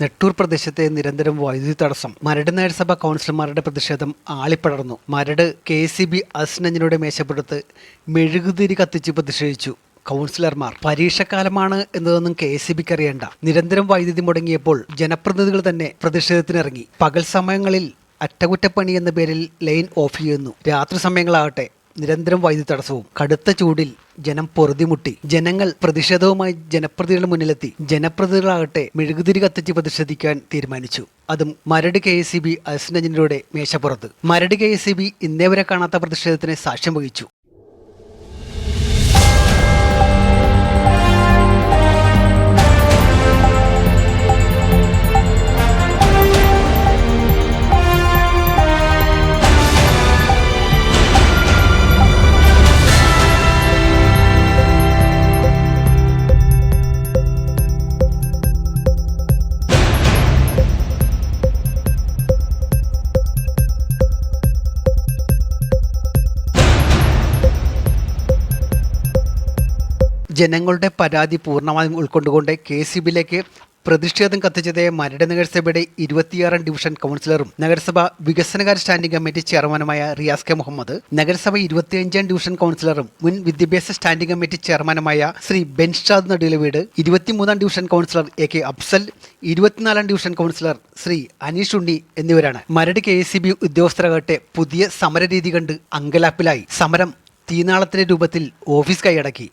നെട്ടൂർ പ്രദേശത്തെ നിരന്തരം വൈദ്യുതി തടസ്സം. മരട് നഗരസഭ കൗൺസിലർമാരുടെ പ്രതിഷേധം ആളിപ്പടർന്നു. മരട് കെ സി ബി അസിനഞ്ഞിനോട് മേശപ്പുറത്ത് മെഴുകുതിരി കത്തിച്ച് പ്രതിഷേധിച്ചു കൗൺസിലർമാർ. പരീക്ഷക്കാലമാണ് എന്നതൊന്നും കെ എസ് ബിക്ക് അറിയേണ്ട. നിരന്തരം വൈദ്യുതി മുടങ്ങിയപ്പോൾ ജനപ്രതിനിധികൾ തന്നെ പ്രതിഷേധത്തിനിറങ്ങി. പകൽ സമയങ്ങളിൽ അറ്റകുറ്റപ്പണി എന്ന പേരിൽ ലൈൻ ഓഫ് ചെയ്യുന്നു. രാത്രി സമയങ്ങളാകട്ടെ നിരന്തരം വൈദ്യുതി തടസ്സവും കടുത്ത ചൂടിൽ ജനം പൊറുതിമുട്ടി. ജനങ്ങൾ പ്രതിഷേധവുമായി ജനപ്രതിനിധികളുടെ മുന്നിലെത്തി. ജനപ്രതിനിധികളാകട്ടെ മെഴുകുതിരി കത്തിച്ച് പ്രതിഷേധിക്കാൻ തീരുമാനിച്ചു. അതും Maradu K S C B assistant എഞ്ചിനീയറുടെ മേശപ്പുറത്ത്. Maradu K S C B ഇന്നേ വരെ കാണാത്ത പ്രതിഷേധത്തിന് സാക്ഷ്യം വഹിച്ചു. ജനങ്ങളുടെ പരാതി പൂർണമായും ഉൾക്കൊണ്ടുകൊണ്ട് കെ സി ബിയിലേക്ക് പ്രതിഷേധം കത്തിച്ചത് മരട് നഗരസഭയുടെ ഇരുപത്തിയാറാം ഡിവിഷൻ കൗൺസിലറും നഗരസഭ വികസനകാര്യ സ്റ്റാൻഡിംഗ് കമ്മിറ്റി ചെയർമാനുമായ റിയാസ് കെ മുഹമ്മദ് നഗരസഭ ഇരുപത്തിയഞ്ചാം ഡിവിഷൻ കൗൺസിലറും മുൻ വിദ്യാഭ്യാസ സ്റ്റാൻഡിംഗ് കമ്മിറ്റി ചെയർമാനുമായ ശ്രീ ബെൻഷാദ് നടുവിലവീട് ഇരുപത്തിമൂന്നാം division councillor A K Afsal ഇരുപത്തിനാലാം ഡിവിഷൻ കൗൺസിലർ ശ്രീ അനീഷ് ഉണ്ണി എന്നിവരാണ്. മരട് കെ സി ബി ഉദ്യോഗസ്ഥരാകട്ടെ പുതിയ സമരരീതി കണ്ട് അങ്കലാപ്പിലായി. സമരം തീനാളത്തിന്റെ രൂപത്തിൽ ഓഫീസ് കൈയടക്കി.